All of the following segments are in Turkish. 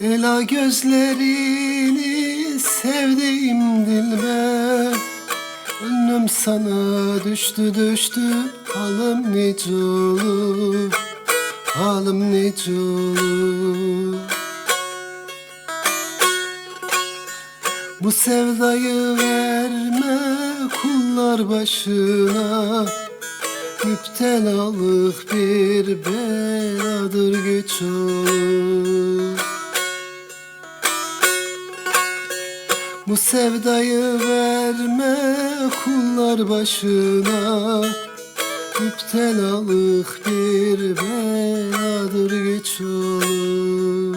Ela gözlerini sevdiğim dilber Gönlüm sana düştü düştü Halım nice olur Halım nice olur Bu sevdayı verme kullar başına. Müptelalık bir beladır güç olur Bu sevdayı verme kullar başına. Müptelalık bir beladır güç olur.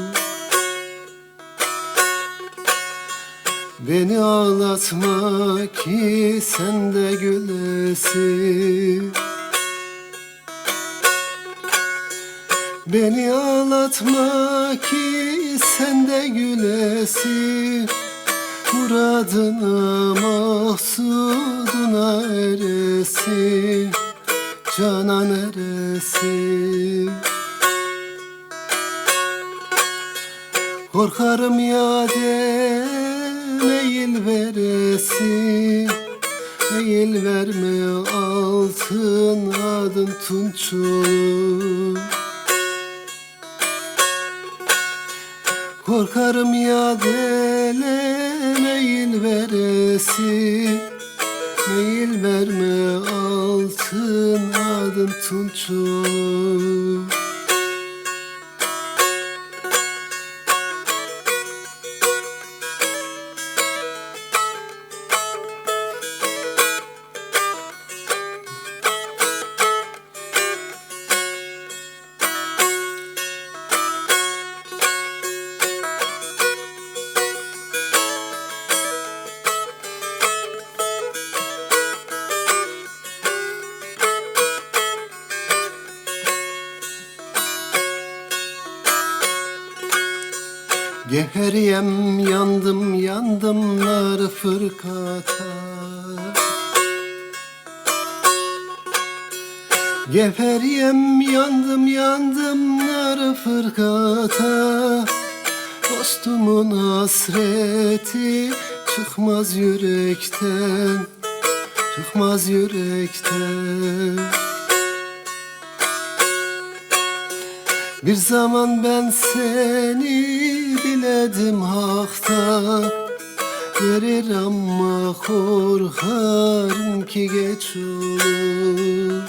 Beni ağlatma ki sen de gülesin. Beni ağlatma ki sen de gülesin Muradına mahsuduna eresin Canan eresin Korkarım ya meyil veresin Meyil verme altın adın tunç Korkarım ya dele meyil veresin Meyil verme altın adın tunç Geheriyem yandım yandım nar fırkata. Geferiyem yandım yandım nar fırkata. Dostumun hasreti çıkmaz yürekten Çıkmaz yürekten Bir zaman ben seni diledim hakta. Verir ama korkarım ki geç olur.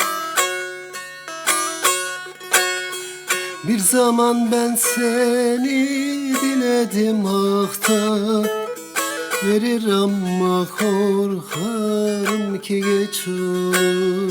Bir zaman ben seni diledim hakta. Verir ama korkarım ki geç olur